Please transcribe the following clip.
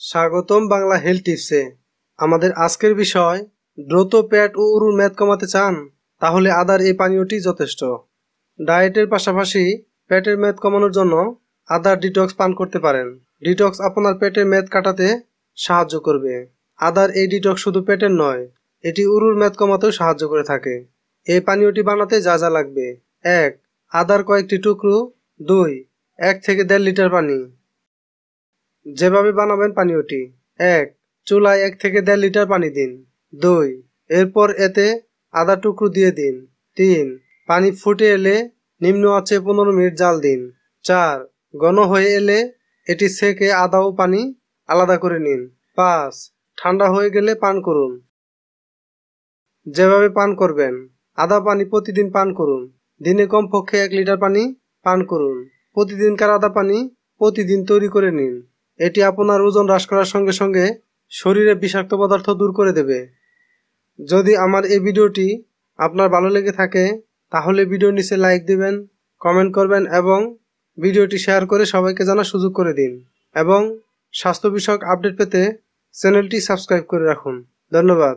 স্বাগতম বাংলা হেলথ টিপসে। আমাদের আজকের বিষয়, দ্রুত পেট ও উরুর মেদ কমাতে চান, তাহলে আদার এই পানীয়টি যথেষ্ট। ডায়েটের পাশাপাশি পেটের মেদ কমানোর জন্য আদার ডিটক্স পান করতে পারেন। ডিটক্স আপনার পেটের মেদ কাটাতে সাহায্য করবে। আদার এই ডিটক্স শুধু পেটের নয়, এটি উরুর মেদ কমাতেও সাহায্য করে থাকে। এই পানীয়টি বানাতে যা যা লাগবে। এক, আদার কয়েকটি টুকরো। দুই, এক থেকে দেড় লিটার পানি। যেভাবে বানাবেন পানীয়টি, এক, চুলায় এক থেকে দেড় লিটার পানি দিন, দুই, এরপর এতে আদা টুকরো দিয়ে দিন, তিন, পানি ফুটে এলে নিম্ন আছে পনেরো মিনিট জাল দিন, চার, ঘন হয়ে এলে এটি সেকে আদা ও পানি আলাদা করে নিন, পাঁচ, ঠান্ডা হয়ে গেলে পান করুন। যেভাবে পান করবেন, আদা পানি প্রতিদিন পান করুন, দিনে কমপক্ষে এক লিটার পানি পান করুন। প্রতিদিনকার আদা পানি প্রতিদিন তৈরি করে নিন। এটি আপনার ওজন হ্রাস করার সঙ্গে সঙ্গে শরীরে বিষাক্ত পদার্থ দূর করে দেবে। যদি আমার এই ভিডিওটি আপনার ভালো লেগে থাকে, তাহলে ভিডিও নিচে লাইক দিবেন কমেন্ট করবেন এবং ভিডিওটি শেয়ার করে সবাইকে জানার সুযোগ করে দিন। এবং স্বাস্থ্য বিষয়ক আপডেট পেতে চ্যানেলটি সাবস্ক্রাইব করে রাখুন। ধন্যবাদ।